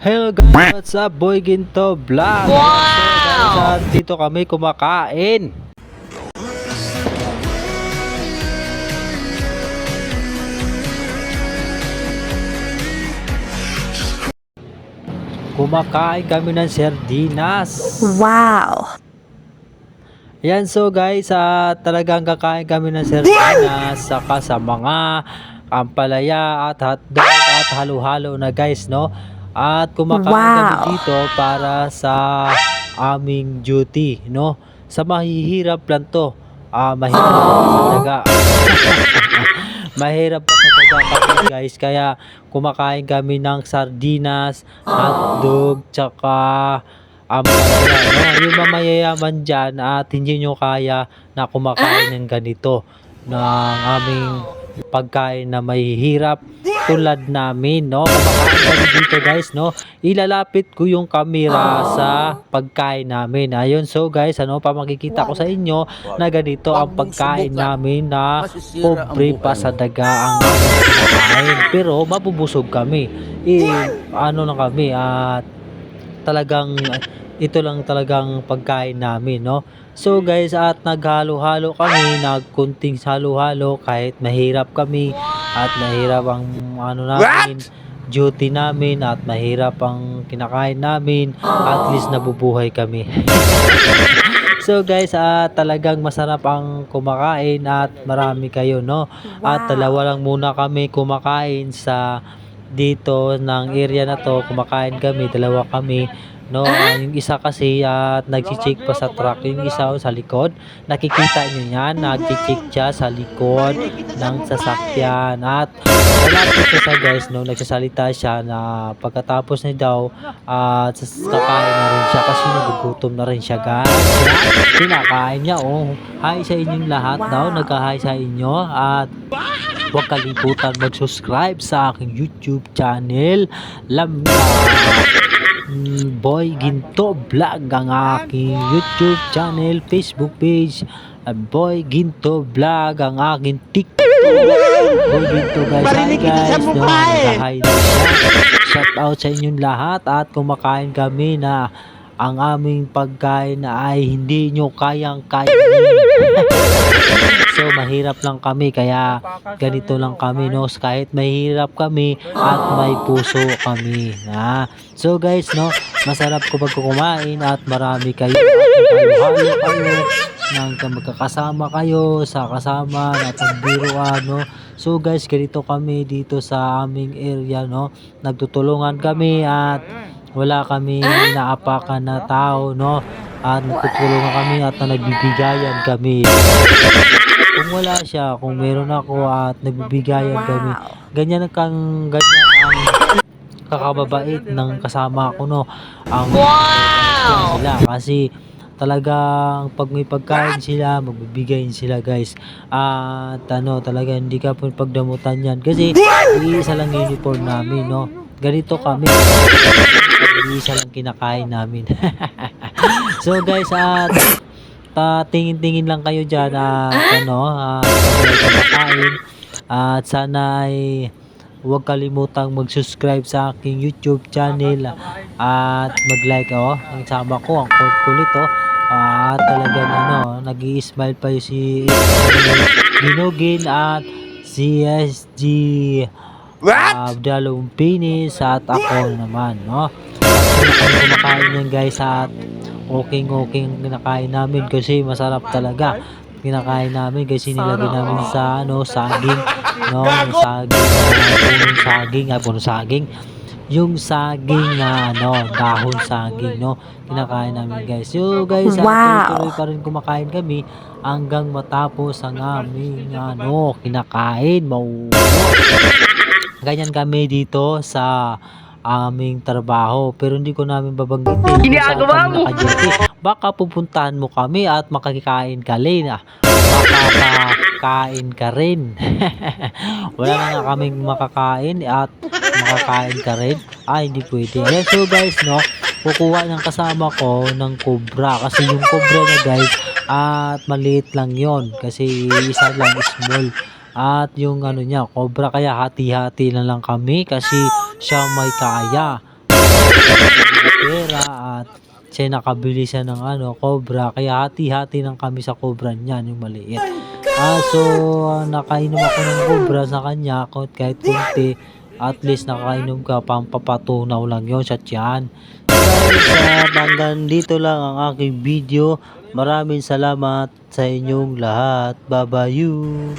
Hello guys, what's up? Boy Ginto Vlog. Wow! So guys, ah, dito kami kumakain. Kumakain kami ng sardinas. Wow. Yan so guys, ah, talagang kakain kami ng sardinas saka sa mga ampalaya at hotdog at halo-halo na guys, no? At kumakain kami Wow. dito para sa aming duty, no? Sa mahihirap lang to. Ah, mahirap sa daga. mahirap pa kami guys, kaya kumakain kami ng sardinas, hotdog, tsaka palaya, no? yung mga mayayaman dyan at hindi nyo kaya na kumakain ng ganito ng aming pagkain na mahihirap tulad namin, no? Kami dito guys, no? Ilalapit ko yung kamera sa pagkain namin. Ayun, so guys, ano pa makikita ko sa inyo na ganito ang pagkain namin na pobre pa sa daga ang kinakain. Pero mabubusog kami. Eh, ano lang kami at talagang ito lang talagang pagkain namin, no? So guys, at naghalo-halo kami, nagkunting halo-halo kahit mahirap kami at mahirap ang ano namin, duty namin at mahirap ang kinakain namin, at least nabubuhay kami. so guys, at talagang masarap ang kumakain at marami kayo, no? At dalawa lang muna kami kumakain sa dito ng area na to kumakain kami dalawa kami no yung isa kasi at nagchichik pa sa truck. Yung isa oh, sa likod. Nakikita nyo yan nagchichik siya sa likod ng sasakyan. At malapit siya sa guys no nagsasalita siya na pagkatapos ni daw at sas- kakain na rin siya kasi nagugutom na rin siya guys. Yan, kinakain niya oh. Hi sa inyong lahat daw Wow. nagka-hi sa inyo. At Huwag kalimutan mag-subscribe sa aking YouTube channel. Lambda mm, Boy Ginto Vlog ang aking YouTube channel, Facebook page. at Boy Ginto Vlog ang aking TikTok. Boy Ginto guys, hi guys. No, na siya. Shout out sa inyong lahat at kumakain kami na ang aming pagkain ay hindi nyo kayang kainin. so mahirap lang kami kaya ganito lang kami no? Kahit mahirap kami at may puso kami na. So guys no? Masarap ko pag at marami kayo at kayo nang magkakasama kayo sa kasama na pagbiruan no? So guys ganito kami dito sa aming area no? Nagtutulungan kami at wala kami naapakan na tao no at nagtutulungan kami at nagbibigayan kami kung wala siya, kung meron ako at nagbibigayan kami, ganyan kang ganyan ang kakababait ng kasama ko no. Ang wow! sila kasi talagang pag may pagkain sila, magbibigayin sila guys. At ano, talaga hindi ka po pagdamutan yan. Kasi iisa lang uniform namin, no. Ganito kami. Iisa lang kinakain namin. so guys, at patingin-tingin lang kayo dyan at ano, at kumakain. At sana ay huwag kalimutang mag-subscribe sa aking YouTube channel at mag-like oh. Ang sama ko, ang kulit oh. At talagang ano, nag smile pa yung si Ginugin at si SG uh, Abdalong Pinis at ako naman, no? Kumakain yan guys at okay okay kinakain namin kasi masarap talaga. Kinakain namin kasi nilagay namin sa ano saging. No yung saging punong saging ah punong saging. Yung saging na ano dahon saging no kinakain namin guys. So guys ah, Wow. tuloy pa rin kumakain kami hanggang matapos ang aming ano kinakain. Mau ganyan kami dito sa aming trabaho pero hindi ko namin babanggitin kami naka-duty. Baka pupuntahan mo kami at makakain ka rin ah. Makakain ka rin. Wala na kaming makakain at makakain ka rin. Ay, hindi pwede. Ayan, so guys, no, kukuha ng kasama ko ng cobra. Kasi yung cobra na guys, at maliit lang yon Kasi isa lang small. At yung ano niya, cobra kaya hati-hati na lang kami kasi siya may kaya. pera at siya nakabili siya ng ano, cobra. Kaya hati-hati lang kami sa cobra niyan, yung maliit. Ah, so, ah, nakainom ako ng cobra sa kanya, kahit kunti. At least nakainom ka, pampapatunaw lang yon sa tiyan. At hanggang dito lang ang aking video. Maraming salamat sa inyong lahat. Bye-bye you.